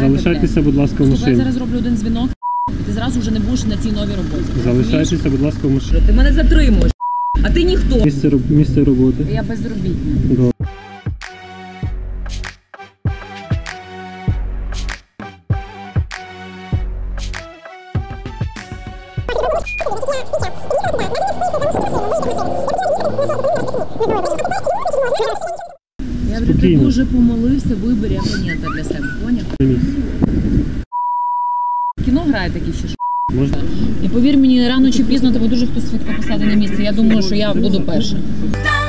Залишайтеся, будь ласка, в Слухай, я машині. зараз роблю один дзвінок, і ти зразу вже не будеш на цій новій роботі. Розумієш? Залишайтеся, будь ласка, в машині. Ти мене затримуєш, а ти ніхто. Місце, роб- місце роботи. Я безробітна. Добре. Я ти дуже помолився, вибір абонента для себе, поняв? Кіно грає такі ще ж. Можна? І повір мені, рано чи пізно тебе дуже хтось посаде на місце. Я думаю, що я буду перша. Та